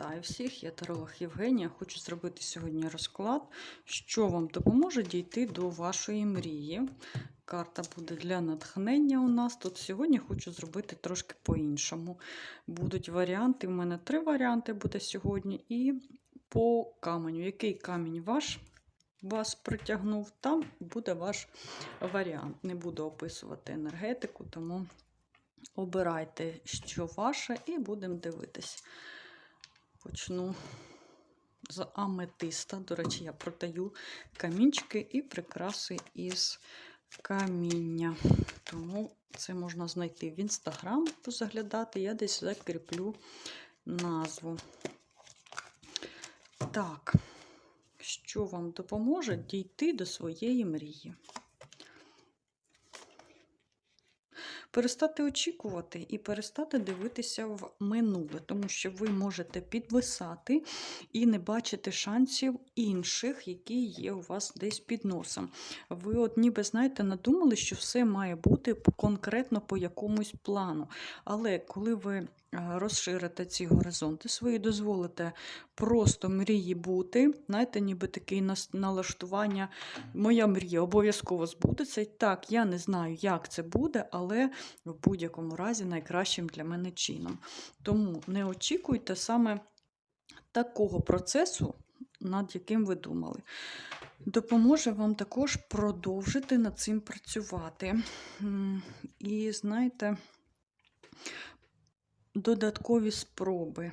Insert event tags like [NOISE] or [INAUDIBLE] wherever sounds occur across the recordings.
Вітаю всіх, я таролог Євгенія. Хочу зробити сьогодні розклад, що вам допоможе дійти до вашої мрії. Карта буде для натхнення у нас. Тут сьогодні хочу зробити трошки по-іншому. Будуть варіанти. У мене три варіанти буде сьогодні. І по каменю. Який камінь ваш вас притягнув, там буде ваш варіант. Не буду описувати енергетику, тому обирайте, що ваше, і будемо дивитись. Почну з аметиста. До речі, я продаю камінчики і прикраси із каміння. Тому це можна знайти в інстаграм, позаглядати. Я десь закріплю назву. Так, що вам допоможе дійти до своєї мрії? Перестати очікувати і перестати дивитися в минуле, тому що ви можете підвисати і не бачити шансів інших, які є у вас десь під носом. Ви, от ніби, знаєте, надумали, що все має бути конкретно по якомусь плану. Але коли ви розширите ці горизонти свої, дозволите просто мрії бути, знаєте, ніби таке налаштування, моя мрія обов'язково збудеться. Так, я не знаю, як це буде, але в будь-якому разі найкращим для мене чином. Тому не очікуйте саме такого процесу, над яким ви думали. Допоможе вам також продовжити над цим працювати. І, знаєте, додаткові спроби.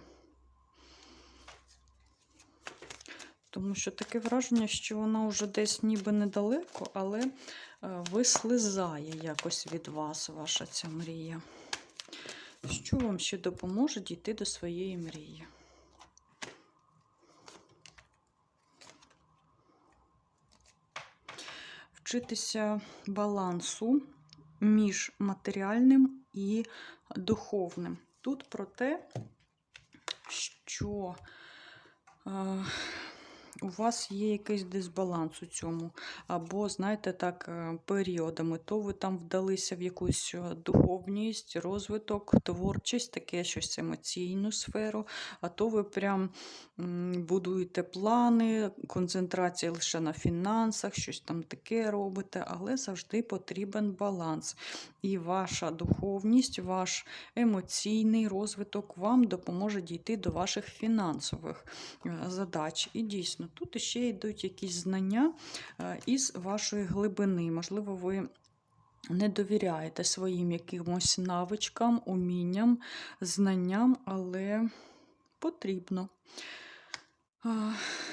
Тому що таке враження, що вона вже десь ніби недалеко, але е, вислизає якось від вас ваша ця мрія. Що вам ще допоможе дійти до своєї мрії? Вчитися балансу між матеріальним і духовним. Тут про те, що е, у вас є якийсь дисбаланс у цьому. Або, знаєте, так, е, періодами. То ви там вдалися в якусь е, духовність, розвиток, творчість, таке щось емоційну сферу, а то ви прям будуєте плани, концентрація лише на фінансах, щось там таке робите, але завжди потрібен баланс. І ваша духовність, ваш емоційний розвиток вам допоможе дійти до ваших фінансових е, задач. І дійсно, тут ще йдуть якісь знання е, із вашої глибини. Можливо, ви. Не довіряєте своїм якимось навичкам, умінням, знанням, але потрібно.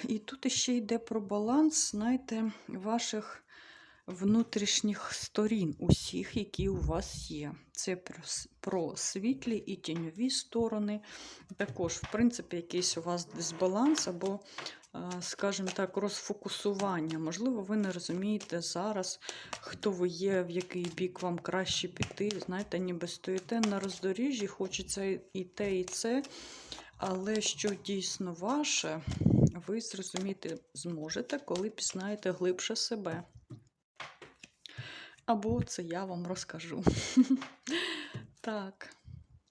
І тут ще йде про баланс, знаєте, ваших внутрішніх сторін, усіх, які у вас є. Це про світлі і тіньові сторони. Також, в принципі, якийсь у вас дисбаланс або, скажімо так, розфокусування. Можливо, ви не розумієте зараз, хто ви є, в який бік вам краще піти. Знаєте, ніби стоїте на роздоріжжі, хочеться і те, і це. Але що дійсно ваше, ви зрозуміти зможете, коли пізнаєте глибше себе. Або це я вам розкажу. [LAUGHS] Так,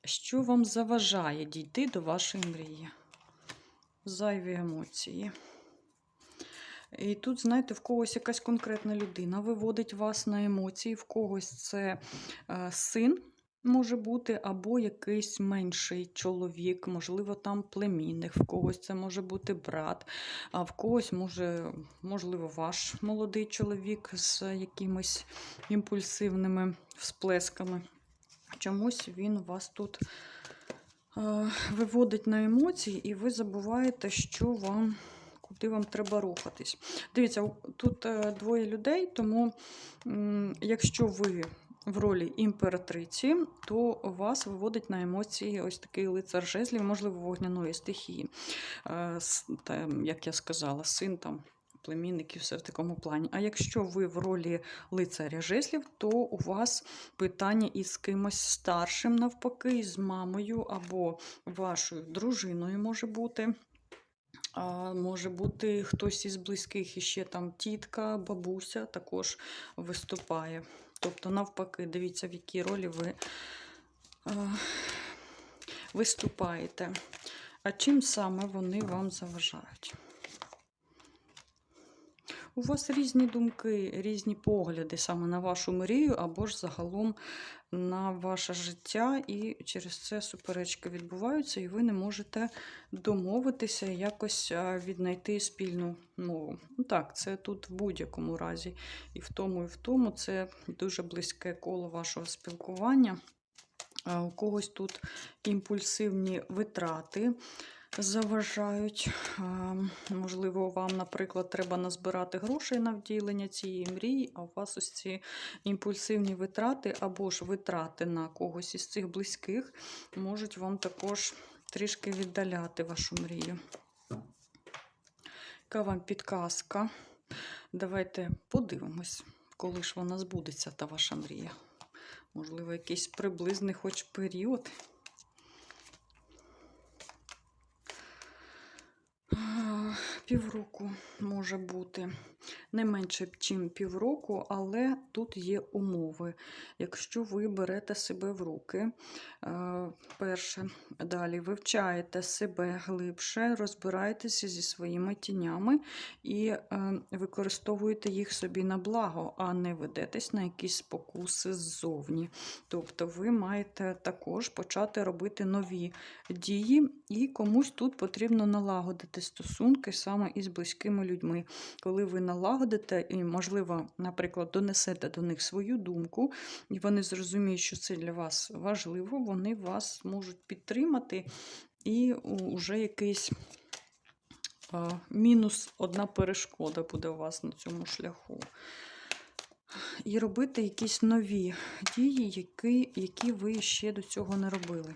що вам заважає дійти до вашої мрії? Зайві емоції. І тут, знаєте, в когось якась конкретна людина виводить вас на емоції, в когось це е, син може бути, або якийсь менший чоловік, можливо, там племінник, в когось це може бути брат, а в когось може, можливо, ваш молодий чоловік з якимись імпульсивними всплесками. Чомусь він вас тут виводить на емоції, і ви забуваєте, що вам. Куди вам треба рухатись. Дивіться, тут е, двоє людей, тому якщо ви в ролі імператриці, то вас виводить на емоції ось такий лицар жезлів, можливо, вогняної стихії. Е, як я сказала, син там. Племінників все в такому плані. А якщо ви в ролі лицаря жезлів, то у вас питання із кимось старшим, навпаки, з мамою або вашою дружиною може бути. А Може бути хтось із близьких, і ще там тітка, бабуся також виступає. Тобто, навпаки, дивіться, в якій ролі ви е, виступаєте. А чим саме вони вам заважають? У вас різні думки, різні погляди саме на вашу мрію, або ж загалом на ваше життя, і через це суперечки відбуваються, і ви не можете домовитися, якось віднайти спільну мову. Ну так, це тут в будь-якому разі. І в тому, і в тому це дуже близьке коло вашого спілкування. У когось тут імпульсивні витрати заважають. Можливо, вам, наприклад, треба назбирати грошей на вділення цієї мрії, а у вас ось ці імпульсивні витрати або ж витрати на когось із цих близьких можуть вам також трішки віддаляти вашу мрію. Яка вам підказка? Давайте подивимось, коли ж вона збудеться, та ваша мрія. Можливо, якийсь приблизний хоч період. Півроку може бути не менше, ніж півроку, але тут є умови. Якщо ви берете себе в руки, е, перше, далі вивчаєте себе глибше, розбираєтеся зі своїми тінями і е, використовуєте їх собі на благо, а не ведетесь на якісь спокуси ззовні. Тобто ви маєте також почати робити нові дії, і комусь тут потрібно налагодити стосунки саме із близькими людьми. Коли ви налагодите і, можливо, наприклад, донесете до них свою думку, і вони зрозуміють, що це для вас важливо, вони вас можуть підтримати, і вже якийсь мінус, одна перешкода буде у вас на цьому шляху. І робити якісь нові дії, які, які ви ще до цього не робили.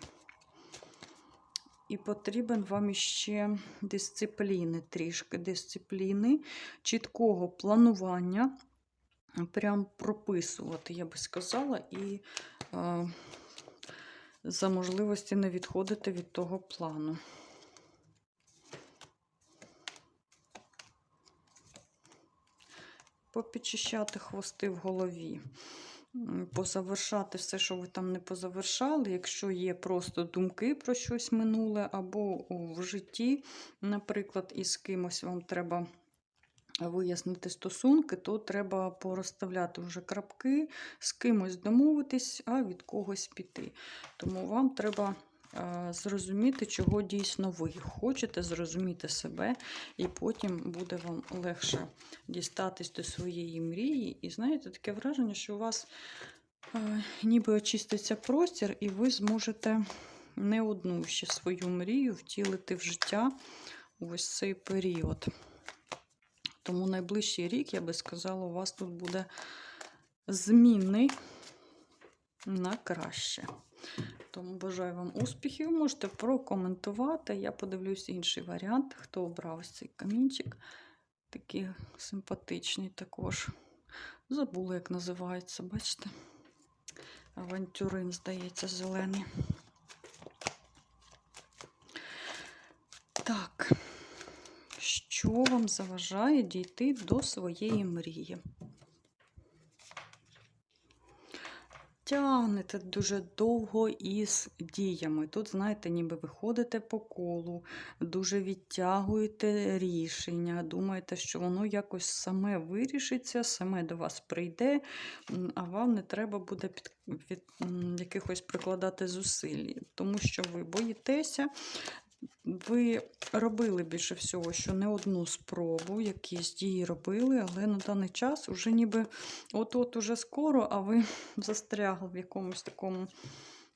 І потрібен вам іще дисципліни, трішки дисципліни, чіткого планування, прям прописувати, я би сказала, і е, за можливості не відходити від того плану. Попідчищати хвости в голові позавершати все, що ви там не позавершали, якщо є просто думки про щось минуле, або в житті, наприклад, із кимось вам треба вияснити стосунки, то треба порозставляти вже крапки, з кимось домовитись, а від когось піти. Тому вам треба. Зрозуміти, чого дійсно ви хочете, зрозуміти себе, і потім буде вам легше дістатись до своєї мрії. І знаєте, таке враження, що у вас е, ніби очиститься простір, і ви зможете не одну ще свою мрію втілити в життя ось цей період. Тому найближчий рік, я би сказала, у вас тут буде змінний на краще. Тому бажаю вам успіхів. Можете прокоментувати. Я подивлюсь інший варіант, хто обрав ось цей камінчик. Такий симпатичний також. Забула, як називається, бачите? Авантюрин, здається, зелений. Так, що вам заважає дійти до своєї мрії? Тягнете дуже довго із діями. Тут, знаєте, ніби ви ходите по колу, дуже відтягуєте рішення, думаєте, що воно якось саме вирішиться, саме до вас прийде, а вам не треба буде під, від якихось прикладати зусиль, тому що ви боїтеся, ви робили більше всього, що не одну спробу, якісь дії робили, але на даний час вже ніби от-от уже скоро, а ви [LAUGHS] застрягли в якомусь такому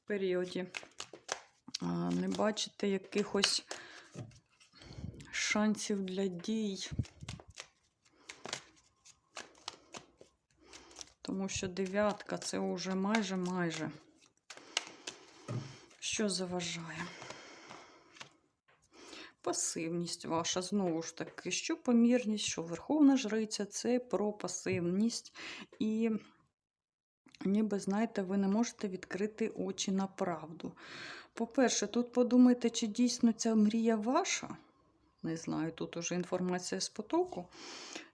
періоді. Не бачите якихось шансів для дій. Тому що дев'ятка це вже майже-майже. Що заважає? Пасивність ваша, знову ж таки, що помірність, що Верховна Жриця це про пасивність. І, ніби, знаєте, ви не можете відкрити очі на правду. По-перше, тут подумайте, чи дійсно ця мрія ваша. Не знаю, тут уже інформація з потоку.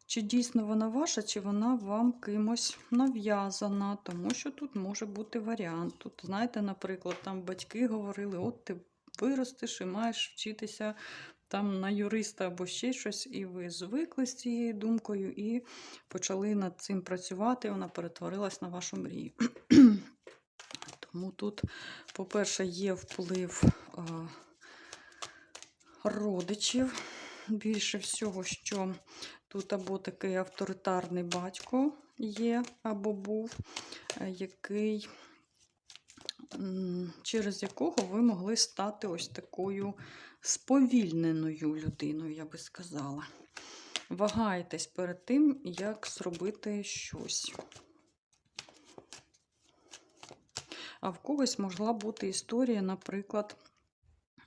Чи дійсно вона ваша, чи вона вам кимось нав'язана, тому що тут може бути варіант. Тут, знаєте, наприклад, там батьки говорили, от ти виростеш і маєш вчитися там на юриста або ще щось, і ви звикли з цією думкою і почали над цим працювати, вона перетворилась на вашу мрію. [CLEARS THROAT] Тому тут, по-перше, є вплив е, родичів. Більше всього, що тут або такий авторитарний батько є, або був, е, який, через якого ви могли стати ось такою сповільненою людиною, я би сказала. Вагайтесь перед тим, як зробити щось. А в когось могла бути історія, наприклад,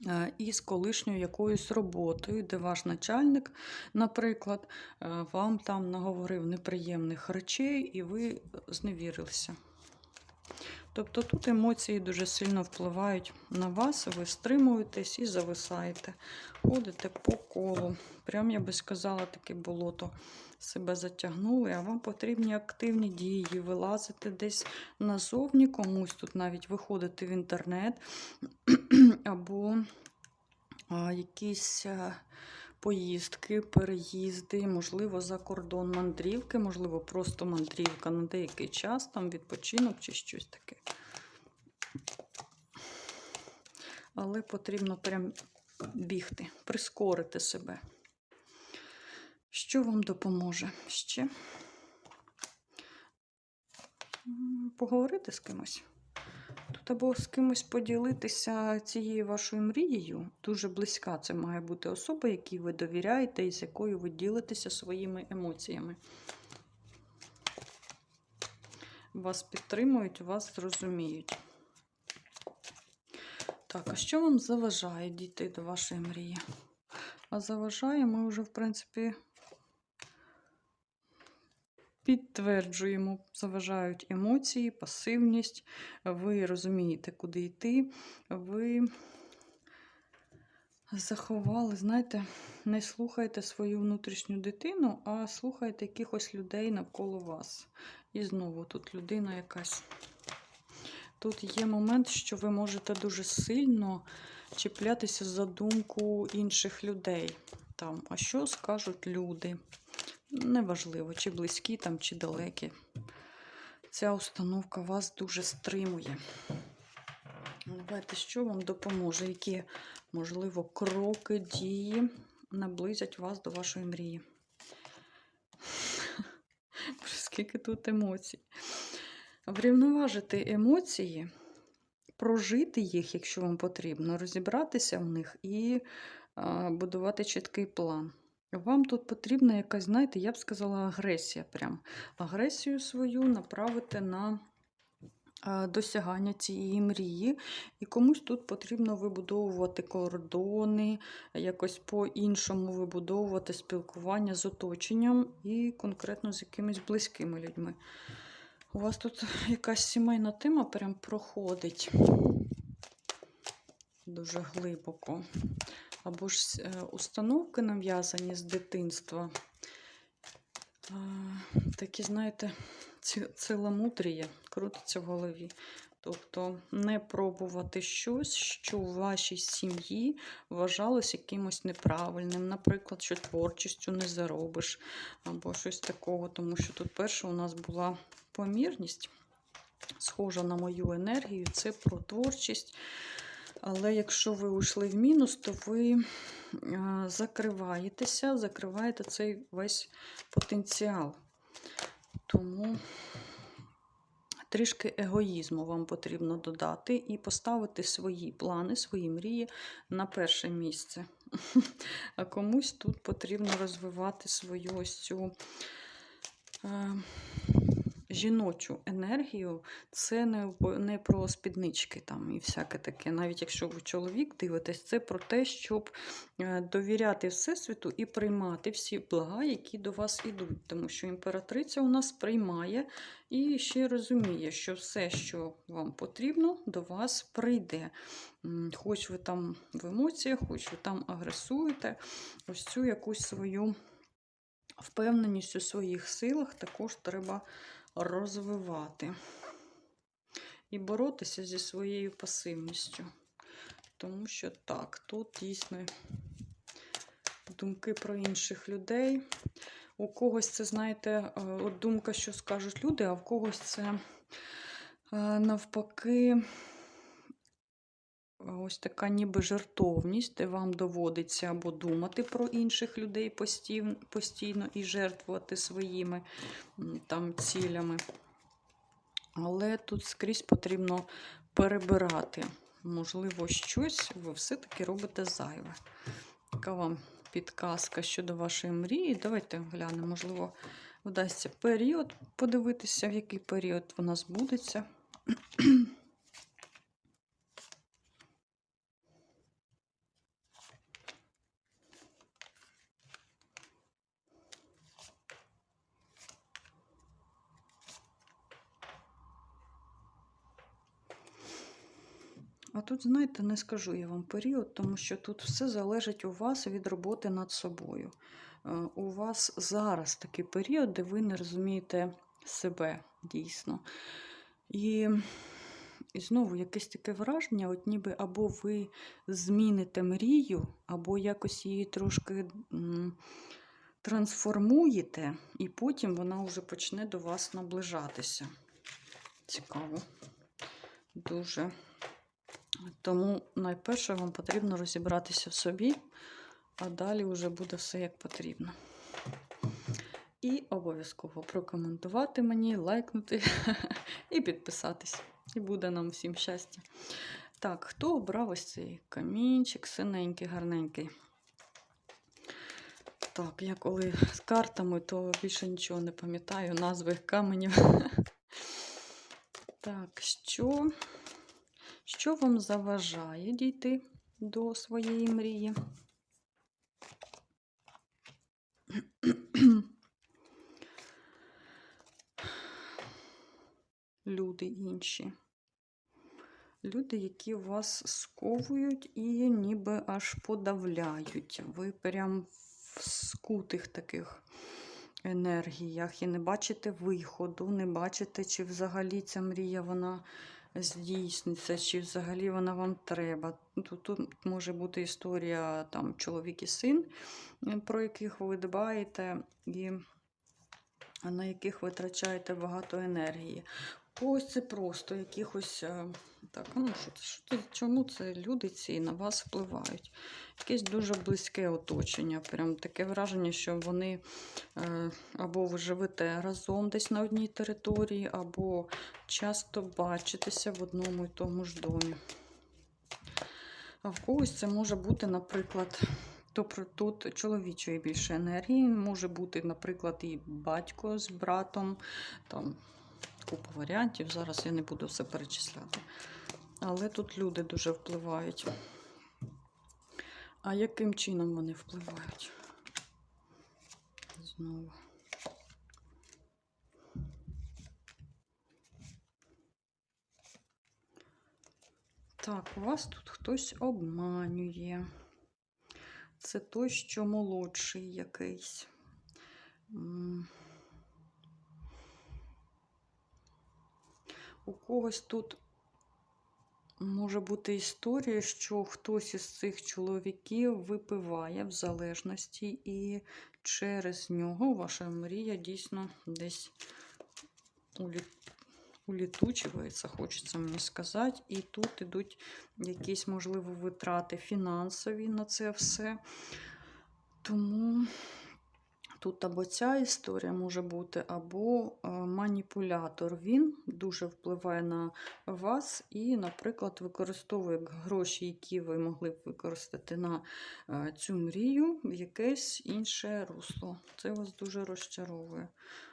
е, із колишньою якоюсь роботою, де ваш начальник, наприклад, е, вам там наговорив неприємних речей, і ви зневірилися. Тобто тут емоції дуже сильно впливають на вас, ви стримуєтесь і зависаєте, ходите по колу. Прям, я би сказала, таке болото себе затягнули, а вам потрібні активні дії, вилазити десь назовні, комусь тут навіть виходити в інтернет, [CLEARS THROAT] або якісь а, поїздки, переїзди, можливо, за кордон мандрівки, можливо, просто мандрівка на деякий час, там відпочинок чи щось таке. Але потрібно прям бігти, прискорити себе. Що вам допоможе ще? Поговорити з кимось. Або з кимось поділитися цією вашою мрією. Дуже близька це має бути особа, якій ви довіряєте і з якою ви ділитеся своїми емоціями. Вас підтримують, вас зрозуміють. Так, а що вам заважає дійти до вашої мрії? А заважає, ми вже, в принципі, підтверджуємо, заважають емоції, пасивність, ви розумієте, куди йти, ви заховали, знаєте, не слухайте свою внутрішню дитину, а слухайте якихось людей навколо вас. І знову тут людина якась. Тут є момент, що ви можете дуже сильно чіплятися за думку інших людей. Там, а що скажуть люди? Неважливо, чи близькі там, чи далекі. Ця установка вас дуже стримує. Давайте, що вам допоможе? Які, можливо, кроки, дії наблизять вас до вашої мрії? [LAUGHS] Скільки тут емоцій. Врівноважити емоції, прожити їх, якщо вам потрібно, розібратися в них і будувати чіткий план. Вам тут потрібна якась, знаєте, я б сказала, агресія. Прям. Агресію свою направити на досягання цієї мрії. І комусь тут потрібно вибудовувати кордони, якось по-іншому вибудовувати спілкування з оточенням і конкретно з якимись близькими людьми. У вас тут якась сімейна тема прям проходить дуже глибоко. Або ж е, установки нав'язані з дитинства. Такі, знаєте, ці- ціломудрія крутиться в голові. Тобто не пробувати щось, що в вашій сім'ї вважалось якимось неправильним. Наприклад, що творчістю не заробиш, або щось такого, тому що тут перше у нас була помірність, схожа на мою енергію, це про творчість. Але якщо ви уйшли в мінус, то ви е, закриваєтеся, закриваєте цей весь потенціал. Тому трішки егоїзму вам потрібно додати і поставити свої плани, свої мрії на перше місце. [LAUGHS] А комусь тут потрібно розвивати свою ось цю е, жіночу енергію. Це не, не про спіднички там і всяке таке. Навіть якщо ви чоловік дивитесь, це про те, щоб е, довіряти Всесвіту і приймати всі блага, які до вас ідуть. Тому що імператриця у нас приймає і ще розуміє, що все, що вам потрібно, до вас прийде. Хоч ви там в емоціях, хоч ви там агресуєте, ось цю якусь свою впевненість у своїх силах також треба розвивати і боротися зі своєю пасивністю. Тому що так, тут дійсно думки про інших людей. У когось це, знаєте, е, от думка, що скажуть люди, а в когось це е, навпаки. Ось така ніби жертовність, де вам доводиться або думати про інших людей постійно, і жертвувати своїми там цілями. Але тут скрізь потрібно перебирати. Можливо, щось ви все-таки робите зайве. Така вам підказка щодо вашої мрії. Давайте глянемо, можливо, вдасться період подивитися, в який період вона збудеться. А тут, знаєте, не скажу я вам період, тому що тут все залежить у вас від роботи над собою. Е, У вас зараз такий період, де ви не розумієте себе дійсно. І, і знову якесь таке враження, от ніби або ви зміните мрію, або якось її трошки трансформуєте, і потім вона вже почне до вас наближатися. Цікаво. Дуже. Тому найперше вам потрібно розібратися в собі, а далі вже буде все як потрібно. І обов'язково прокоментувати мені, лайкнути [LAUGHS] і підписатись. І буде нам всім щастя. Так, хто обрав ось цей камінчик, синенький, гарненький. Так, я коли з картами, то більше нічого не пам'ятаю, назви каменів. [LAUGHS] Так, що, що вам заважає дійти до своєї мрії? Люди інші. Люди, які вас сковують і ніби аж подавляють. Ви прям в скутих таких енергіях і не бачите виходу, не бачите, чи взагалі ця мрія вона здійсниться, чи взагалі вона вам треба. Тут, тут може бути історія там чоловік і син, про яких ви дбаєте, і на яких витрачаєте багато енергії. Ось це просто якихось. е, Так, ну що? Що? Чому це люди ці на вас впливають? Якесь дуже близьке оточення. Прям таке враження, що вони е, або ви живете разом десь на одній території, або часто бачитеся в одному і тому ж домі. А в когось це може бути, наприклад, тобто тут чоловічої більше енергії, може бути, наприклад, і батько з братом, там купа варіантів. Зараз я не буду все перечисляти. Але тут люди дуже впливають. А яким чином вони впливають? Знову. Так, у вас тут хтось обманює. Це той, що молодший якийсь. У когось тут може бути історія, що хтось із цих чоловіків випиває в залежності, і через нього ваша мрія дійсно десь улі... улітучується, хочеться мені сказати. І тут ідуть якісь, можливо, витрати фінансові на це все. Тому тут або ця історія може бути, або е, маніпулятор. Він дуже впливає на вас і, наприклад, використовує гроші, які ви могли б використати на е, цю мрію, в якесь інше русло. Це вас дуже розчаровує.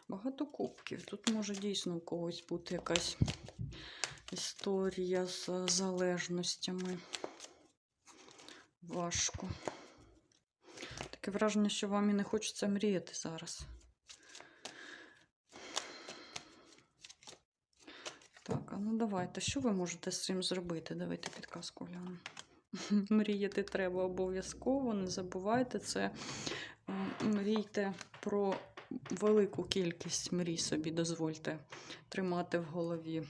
Багато кубків. Тут може дійсно у когось бути якась історія з залежностями. Важко. Таке враження, що вам і не хочеться мріяти зараз. Так, а ну давайте, що ви можете з цим зробити? Давайте підказку глянемо. [LAUGHS] Мріяти треба обов'язково, не забувайте це. Е, Мрійте про велику кількість мрій собі, дозвольте тримати в голові.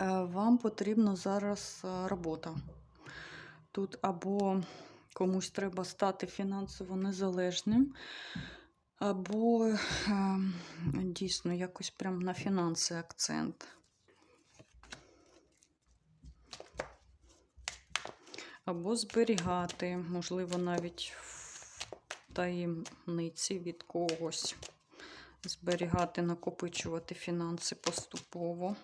Е, Вам потрібна зараз е, робота. Тут або комусь треба стати фінансово незалежним, або е, дійсно якось прям на фінанси акцент. Або зберігати, можливо, навіть в таємниці від когось. Зберігати, накопичувати фінанси поступово.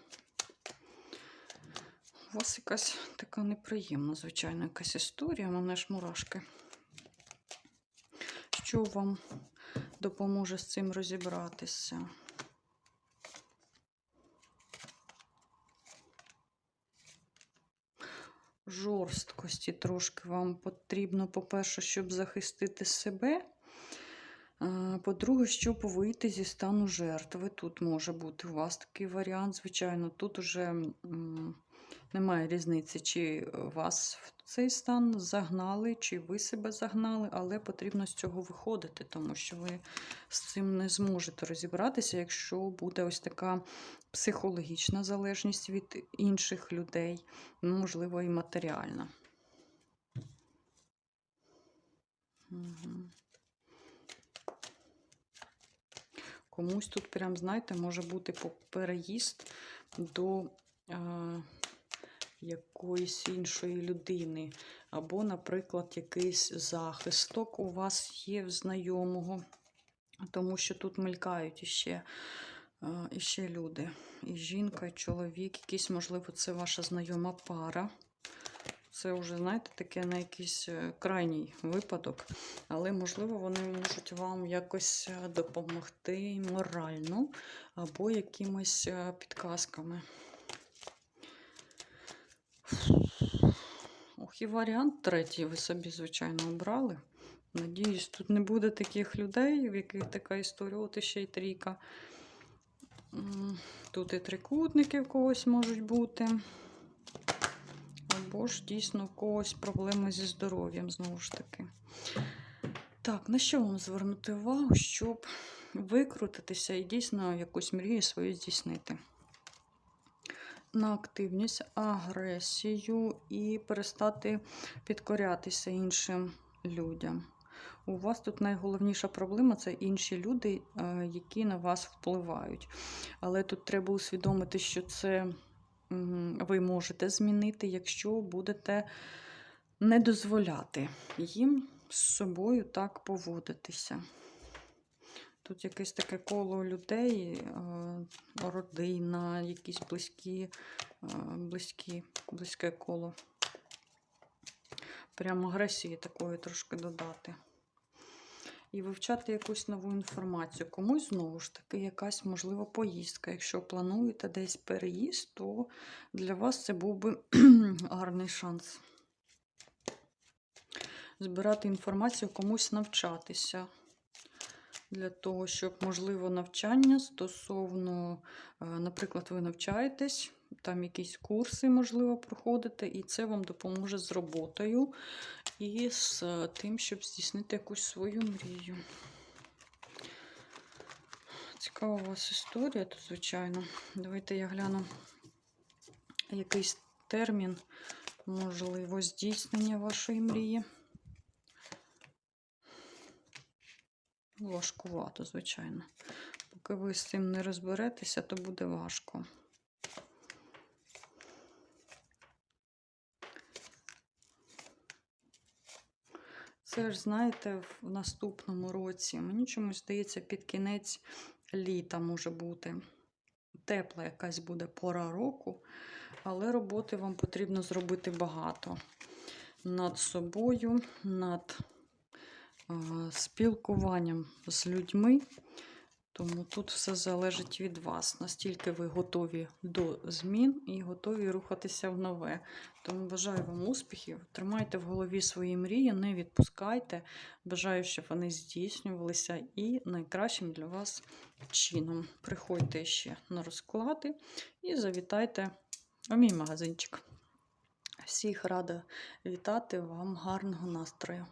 У вас якась така неприємна, звичайно, якась історія, мене ж мурашки. Що вам допоможе з цим розібратися? Жорсткості трошки вам потрібно, по-перше, щоб захистити себе. По-друге, щоб вийти зі стану жертви. Тут може бути у вас такий варіант, звичайно, тут уже немає різниці, чи вас в цей стан загнали, чи ви себе загнали, але потрібно з цього виходити, тому що ви з цим не зможете розібратися, якщо буде ось така психологічна залежність від інших людей, ну, можливо, і матеріальна. Угу. Комусь тут, прям, знаєте, може бути переїзд до е, якоїсь іншої людини. Або, наприклад, якийсь захисток у вас є в знайомого, тому що тут мелькають іще, е, іще люди. І жінка, і чоловік, якийсь, можливо, це ваша знайома пара. Це вже, знаєте, таке на якийсь е, крайній випадок, але, можливо, вони можуть вам якось е, допомогти морально або якимись підказками. Ох, і варіант третій ви собі, звичайно, обрали. Надіюсь, тут не буде таких людей, в яких така історія, от іще й трійка. Тут і трикутники в когось можуть бути. Або ж дійсно в когось проблеми зі здоров'ям, знову ж таки. Так, на що вам звернути увагу, щоб викрутитися і дійсно якусь мрію свою здійснити? На активність, агресію і перестати підкорятися іншим людям. У вас тут найголовніша проблема це інші люди, е, які на вас впливають. Але тут треба усвідомити, що це ви можете змінити, якщо будете не дозволяти їм з собою так поводитися. Тут якесь таке коло людей, родина, якісь близькі, близькі, близьке коло. Прямо агресії такої трошки додати. І вивчати якусь нову інформацію. Комусь знову ж таки якась, можливо, поїздка. Якщо плануєте десь переїзд, то для вас це був би [CLEARS THROAT] гарний шанс. Збирати інформацію, комусь навчатися. Для того, щоб, можливо, навчання стосовно, е, наприклад, ви навчаєтесь, там якісь курси, можливо, проходите, і це вам допоможе з роботою і з тим, щоб здійснити якусь свою мрію. Цікава у вас історія тут, звичайно. Давайте я гляну якийсь термін, можливо, здійснення вашої мрії. Важкувато, звичайно. Поки ви з цим не розберетеся, то буде важко. Це ж, знаєте, в наступному році, мені чомусь здається, під кінець літа може бути. Тепла якась буде пора року, але роботи вам потрібно зробити багато над собою, над спілкуванням з людьми. Тому тут все залежить від вас, настільки ви готові до змін і готові рухатися в нове. Тому бажаю вам успіхів. Тримайте в голові свої мрії, не відпускайте. Бажаю, щоб вони здійснювалися і найкращим для вас чином. Приходьте ще на розклади і завітайте у мій магазинчик. Всіх рада вітати вам гарного настрою!